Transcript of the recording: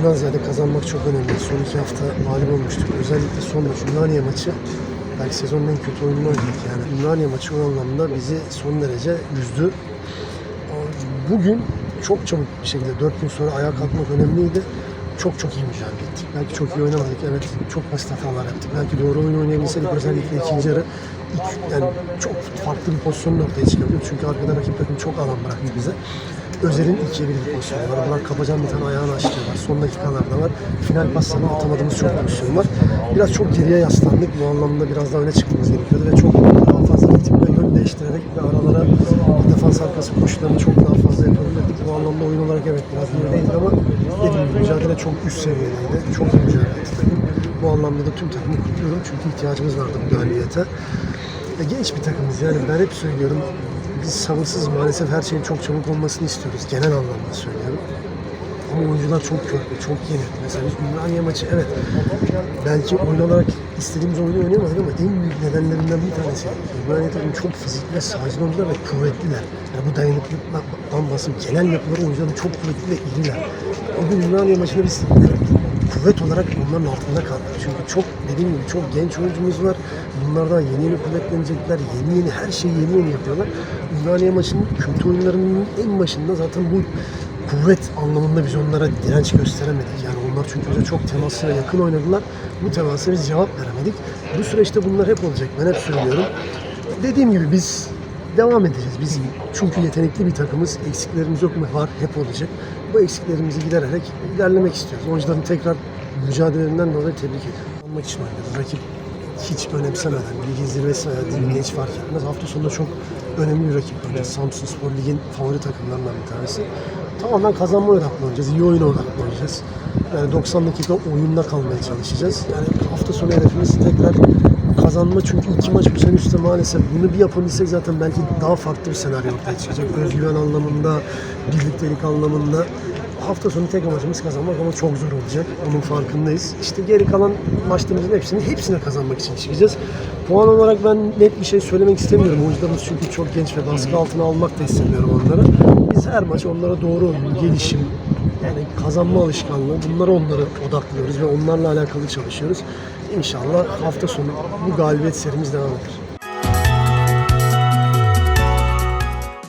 oyundan ziyade kazanmak çok önemli. Son iki hafta mağlup olmuştuk. Özellikle son maç Ümraniye maçı belki sezonun en kötü oyununu oynadık yani. Ümraniye maçı o anlamda bizi son derece üzdü. Bugün çok çabuk bir şekilde 4 gün sonra ayağa kalkmak önemliydi. Çok çok iyi mücadele ettik. Belki çok iyi oynamadık. Evet çok basit hatalar yaptık. Belki doğru oyun oynayabilseydik özellikle ikinci yarı ilk, yani çok farklı bir pozisyonun ortaya çıkabilir. Çünkü arkada rakip takım çok alan bıraktı bize. Özel'in ikiye bir pozisyonu var. Burak Kapacan bir tane ayağını açtığı var. Son dakikalarda var. Final paslarını atamadığımız çok pozisyon var. Biraz çok geriye yaslandık. Bu anlamda biraz daha öne çıkmamız gerekiyordu ve çok daha fazla ritim ve yön değiştirerek ve aralara defans arkası koşularını çok daha fazla yapabilirdik. Bu anlamda oyun olarak evet biraz gerideydik ama dediğim gibi mücadele çok üst seviyedeydi. Çok iyi mücadele etti takım. Bu anlamda da tüm takımı kutluyorum çünkü ihtiyacımız vardı bu galibiyete. Ya genç bir takımız yani ben hep söylüyorum biz sabırsız maalesef her şeyin çok çabuk olmasını istiyoruz genel anlamda söylüyorum. Ama oyuncular çok körpe, çok yeni. Mesela biz Ümraniye maçı evet belki oyun olarak istediğimiz oyunu oynayamadık ama en büyük nedenlerinden bir tanesi Ümraniye takımı çok fizikli sakin oyuncular ve kuvvetliler. Yani bu dayanıklılıktan bahsediyorum. Genel yapıları oyuncuların çok kuvvetli ve iriler. O gün Ümraniye maçında biz kuvvet olarak onların altında kaldık. Çünkü çok dediğim gibi çok genç oyuncumuz var. Bunlardan yeni yeni kuvvetlenecekler. Yeni yeni her şeyi yeni yeni yapıyorlar. Ümraniye maçının kötü oyunlarının en başında zaten bu kuvvet anlamında biz onlara direnç gösteremedik. Yani onlar çünkü bize çok temaslı ve yakın oynadılar. Bu temasa biz cevap veremedik. Bu süreçte bunlar hep olacak. Ben hep söylüyorum. Dediğim gibi biz devam edeceğiz. Biz çünkü yetenekli bir takımız. Eksiklerimiz yok mu? Var. Hep olacak. Bu eksiklerimizi gidererek ilerlemek istiyoruz. Oyuncuların tekrar mücadelelerinden dolayı tebrik ediyorum. Almak için oynadı. Rakip hiç önemsemeden, ligin zirvesi veya dibinde hiç fark etmez. Hafta sonunda çok önemli bir rakip oynayacağız. Samsun Spor Lig'in favori takımlarından bir tanesi. Tamamen kazanma odaklı oynayacağız, iyi oyun odaklı oynayacağız. Yani 90 dakika oyunda kalmaya çalışacağız. Yani hafta sonu hedefimiz tekrar kazanma çünkü iki maç bu sene üstte maalesef bunu bir yapabilsek zaten belki daha farklı bir senaryo ortaya çıkacak. Özgüven anlamında, birliktelik anlamında hafta sonu tek amacımız kazanmak ama çok zor olacak. Onun farkındayız. İşte geri kalan maçlarımızın hepsini hepsine kazanmak için çıkacağız. Puan olarak ben net bir şey söylemek istemiyorum. Oyuncularımız çünkü çok genç ve baskı altına almak da istemiyorum onları. Biz her maç onlara doğru gelişim, yani kazanma alışkanlığı bunları onlara odaklıyoruz ve onlarla alakalı çalışıyoruz. İnşallah hafta sonu bu galibiyet serimiz devam eder.